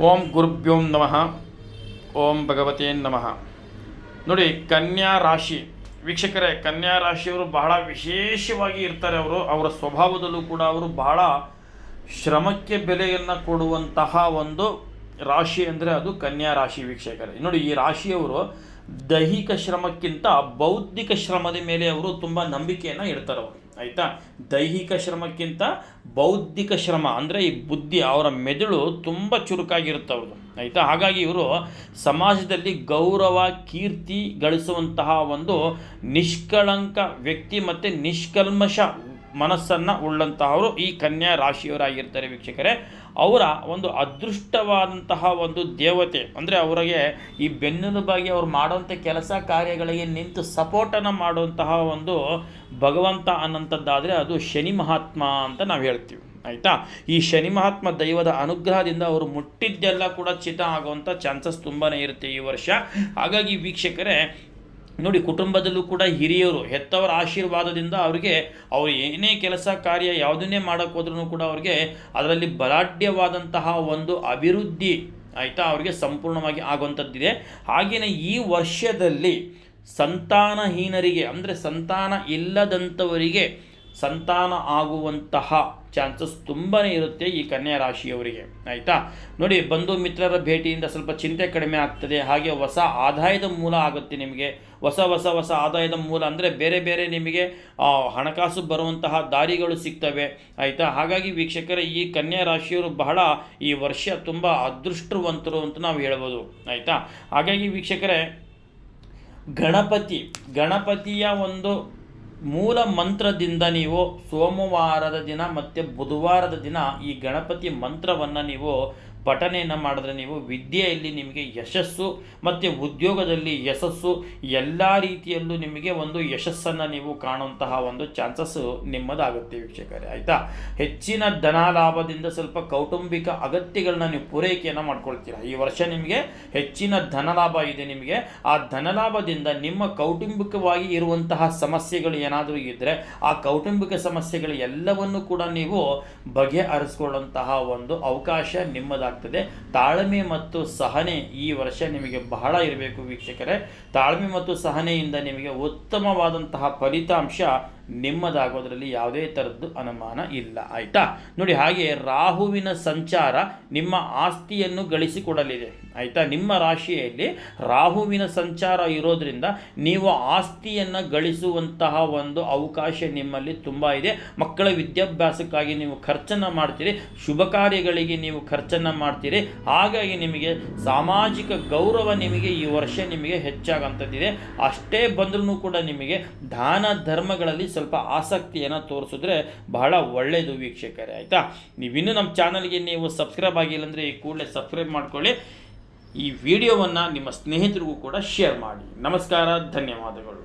ಓಂ ಗುರುಭ್ಯೋಂ ನಮಃ. ಓಂ ಭಗವತೇ ನಮಃ. ನೋಡಿ, ಕನ್ಯಾ ರಾಶಿ. ವೀಕ್ಷಕರೇ, ಕನ್ಯಾ ರಾಶಿಯವರು ಬಹಳ ವಿಶೇಷವಾಗಿ ಇರ್ತಾರೆ ಅವರು. ಅವರ ಸ್ವಭಾವದಲ್ಲೂ ಕೂಡ ಅವರು ಬಹಳ ಶ್ರಮಕ್ಕೆ ಬೆಲೆಯನ್ನು ಕೊಡುವಂತಹ ಒಂದು ರಾಶಿ ಅಂದರೆ ಅದು ಕನ್ಯಾ ರಾಶಿ ವೀಕ್ಷಕರೇ. ನೋಡಿ, ಈ ರಾಶಿಯವರು ದೈಹಿಕ ಶ್ರಮಕ್ಕಿಂತ ಬೌದ್ಧಿಕ ಶ್ರಮದ ಮೇಲೆ ಅವರು ತುಂಬ ನಂಬಿಕೆಯನ್ನು ಇಡ್ತಾರೆ ಅವರು. ಆಯಿತಾ? ದೈಹಿಕ ಶ್ರಮಕ್ಕಿಂತ ಬೌದ್ಧಿಕ ಶ್ರಮ ಅಂದರೆ ಈ ಬುದ್ಧಿ, ಅವರ ಮೆದುಳು ತುಂಬ ಚುರುಕಾಗಿರುತ್ತೆ ಅವ್ರದ್ದು ಆಯಿತಾ? ಹಾಗಾಗಿ ಇವರು ಸಮಾಜದಲ್ಲಿ ಗೌರವ, ಕೀರ್ತಿ ಗಳಿಸುವಂತಹ ಒಂದು ನಿಷ್ಕಳಂಕ ವ್ಯಕ್ತಿ ಮತ್ತು ನಿಷ್ಕಲ್ಮಶ ಮನಸ್ಸನ್ನು ಉಳ್ಳಂತಹವರು ಈ ಕನ್ಯಾ ರಾಶಿಯವರಾಗಿರ್ತಾರೆ ವೀಕ್ಷಕರೇ. ಅವರ ಒಂದು ಅದೃಷ್ಟವಾದಂತಹ ಒಂದು ದೇವತೆ. ಅಂದರೆ ಅವರಿಗೆ ಈ ಬೆನ್ನೆಲುಬಾಗಿ ಅವ್ರು ಮಾಡುವಂಥ ಕೆಲಸ ಕಾರ್ಯಗಳಿಗೆ ನಿಂತು ಸಪೋರ್ಟನ್ನು ಮಾಡುವಂತಹ ಒಂದು ಭಗವಂತ ಅನ್ನೋಂಥದ್ದಾದರೆ ಅದು ಶನಿ ಮಹಾತ್ಮ ಅಂತ ನಾವು ಹೇಳ್ತೀವಿ. ಆಯಿತಾ? ಈ ಶನಿ ಮಹಾತ್ಮ ದೈವದ ಅನುಗ್ರಹದಿಂದ ಅವರು ಮುಟ್ಟಿದ್ದೆಲ್ಲ ಕೂಡ ಚಿತ ಆಗುವಂಥ ಚಾನ್ಸಸ್ ತುಂಬಾ ಇರುತ್ತೆ ಈ ವರ್ಷ. ಹಾಗಾಗಿ ವೀಕ್ಷಕರೇ ನೋಡಿ, ಕುಟುಂಬದಲ್ಲೂ ಕೂಡ ಹಿರಿಯರು ಹೆತ್ತವರ ಆಶೀರ್ವಾದದಿಂದ ಅವರಿಗೆ ಅವರು ಏನೇ ಕೆಲಸ ಕಾರ್ಯ ಯಾವುದನ್ನೇ ಮಾಡೋಕ್ಕೆ ಹೋದ್ರೂ ಕೂಡ ಅವ್ರಿಗೆ ಅದರಲ್ಲಿ ಬಲಾಢ್ಯವಾದಂತಹ ಒಂದು ಅಭಿವೃದ್ಧಿ ಆಯಿತಾ ಅವರಿಗೆ ಸಂಪೂರ್ಣವಾಗಿ ಆಗುವಂಥದ್ದಿದೆ. ಹಾಗೆಯೇ ಈ ವರ್ಷದಲ್ಲಿ ಸಂತಾನಹೀನರಿಗೆ, ಅಂದರೆ ಸಂತಾನ ಇಲ್ಲದಂಥವರಿಗೆ ಸಂತಾನ ಆಗುವಂತಹ ಚಾನ್ಸಸ್ ತುಂಬಾ ಇರುತ್ತೆ ಈ ಕನ್ಯಾ ರಾಶಿಯವರಿಗೆ, ಆಯಿತಾ? ನೋಡಿ, ಬಂಧು ಮಿತ್ರರ ಭೇಟಿಯಿಂದ ಸ್ವಲ್ಪ ಚಿಂತೆ ಕಡಿಮೆ ಆಗ್ತದೆ. ಹಾಗೆ ಹೊಸ ಆದಾಯದ ಮೂಲ ಆಗುತ್ತೆ ನಿಮಗೆ. ಹೊಸ ಹೊಸ ಹೊಸ ಆದಾಯದ ಮೂಲ ಅಂದರೆ ಬೇರೆ ಬೇರೆ ನಿಮಗೆ ಹಣಕಾಸು ಬರುವಂತಹ ದಾರಿಗಳು ಸಿಗ್ತವೆ, ಆಯಿತಾ? ಹಾಗಾಗಿ ವೀಕ್ಷಕರೇ, ಈ ಕನ್ಯಾ ರಾಶಿಯವರು ಬಹಳ ಈ ವರ್ಷ ತುಂಬ ಅದೃಷ್ಟವಂತರು ಅಂತ ನಾವು ಹೇಳ್ಬೋದು, ಆಯಿತಾ? ಹಾಗಾಗಿ ವೀಕ್ಷಕರೇ, ಗಣಪತಿ, ಗಣಪತಿಯ ಒಂದು ಮೂಲ ಮಂತ್ರದಿಂದ ನೀವು ಸೋಮವಾರದ ದಿನ ಮತ್ತು ಬುಧವಾರದ ದಿನ ಈ ಗಣಪತಿ ಮಂತ್ರವನ್ನು ನೀವು ಪಠನೆಯನ್ನು ಮಾಡಿದ್ರೆ ನೀವು ವಿದ್ಯೆಯಲ್ಲಿ ನಿಮಗೆ ಯಶಸ್ಸು, ಮತ್ತು ಉದ್ಯೋಗದಲ್ಲಿ ಯಶಸ್ಸು, ಎಲ್ಲ ರೀತಿಯಲ್ಲೂ ನಿಮಗೆ ಒಂದು ಯಶಸ್ಸನ್ನು ನೀವು ಕಾಣುವಂತಹ ಒಂದು ಚಾನ್ಸಸ್ಸು ನಿಮ್ಮದಾಗುತ್ತೆ ವೀಕ್ಷಕರೇ, ಆಯಿತಾ? ಹೆಚ್ಚಿನ ಧನ ಲಾಭದಿಂದ ಸ್ವಲ್ಪ ಕೌಟುಂಬಿಕ ಅಗತ್ಯಗಳನ್ನ ನೀವು ಪೂರೈಕೆಯನ್ನು ಮಾಡ್ಕೊಳ್ತೀರಾ? ಈ ವರ್ಷ ನಿಮಗೆ ಹೆಚ್ಚಿನ ಧನ ಲಾಭ ಇದೆ ನಿಮಗೆ. ಆ ಧನ ಲಾಭದಿಂದ ನಿಮ್ಮ ಕೌಟುಂಬಿಕವಾಗಿ ಇರುವಂತಹ ಸಮಸ್ಯೆಗಳು ಏನಾದರೂ ಇದ್ದರೆ ಆ ಕೌಟುಂಬಿಕ ಸಮಸ್ಯೆಗಳು ಎಲ್ಲವನ್ನು ಕೂಡ ನೀವು ಬಗೆಹರಿಸ್ಕೊಳ್ಳುವಂತಹ ಒಂದು ಅವಕಾಶ ನಿಮ್ಮದಾಗ್ತದೆ ತಾಳ್ಮೆ ಮತ್ತು ಸಹನೆ ಈ ವರ್ಷ ನಿಮಗೆ ಬಹಳ ಇರಬೇಕು ವೀಕ್ಷಕರೇ. ತಾಳ್ಮೆ ಮತ್ತು ಸಹನೆಯಿಂದ ನಿಮಗೆ ಉತ್ತಮವಾದಂತಹ ಫಲಿತಾಂಶ ನಿಮ್ಮದಾಗೋದ್ರಲ್ಲಿ ಯಾವುದೇ ಥರದ್ದು ಅನುಮಾನ ಇಲ್ಲ. ಆಯಿತಾ? ನೋಡಿ ಹಾಗೆ ರಾಹುವಿನ ಸಂಚಾರ ನಿಮ್ಮ ಆಸ್ತಿಯನ್ನು ಗಳಿಸಿಕೊಡಲಿದೆ. ಆಯಿತಾ? ನಿಮ್ಮ ರಾಶಿಯಲ್ಲಿ ರಾಹುವಿನ ಸಂಚಾರ ಇರೋದ್ರಿಂದ ನೀವು ಆಸ್ತಿಯನ್ನು ಗಳಿಸುವಂತಹ ಒಂದು ಅವಕಾಶ ನಿಮ್ಮಲ್ಲಿ ತುಂಬ ಇದೆ. ಮಕ್ಕಳ ವಿದ್ಯಾಭ್ಯಾಸಕ್ಕಾಗಿ ನೀವು ಖರ್ಚನ್ನು ಮಾಡ್ತೀರಿ. ಶುಭ ಕಾರ್ಯಗಳಿಗೆ ನೀವು ಖರ್ಚನ್ನು ಮಾಡ್ತೀರಿ. ಹಾಗಾಗಿ ನಿಮಗೆ ಸಾಮಾಜಿಕ ಗೌರವ ನಿಮಗೆ ಈ ವರ್ಷ ನಿಮಗೆ ಹೆಚ್ಚಾಗಂಥದ್ದಿದೆ. ಅಷ್ಟೇ ಬಂದ್ರೂ ಕೂಡ ನಿಮಗೆ ದಾನ ಧರ್ಮಗಳಲ್ಲಿ ಸ್ವಲ್ಪ ಆಸಕ್ತಿಯನ್ನು ತೋರಿಸಿದ್ರೆ ಬಹಳ ಒಳ್ಳೆಯದು ವೀಕ್ಷಕರೇ, ಆಯಿತಾ? ನೀವಿನ್ನೂ ನಮ್ಮ ಚಾನಲ್ಗೆ ನೀವು ಸಬ್ಸ್ಕ್ರೈಬ್ ಆಗಿಲ್ಲ ಅಂದರೆ ಈ ಕೂಡಲೇ ಸಬ್ಸ್ಕ್ರೈಬ್ ಮಾಡ್ಕೊಳ್ಳಿ. ಈ ವಿಡಿಯೋವನ್ನು ನಿಮ್ಮ ಸ್ನೇಹಿತರಿಗೂ ಕೂಡ ಶೇರ್ ಮಾಡಿ. ನಮಸ್ಕಾರ, ಧನ್ಯವಾದಗಳು.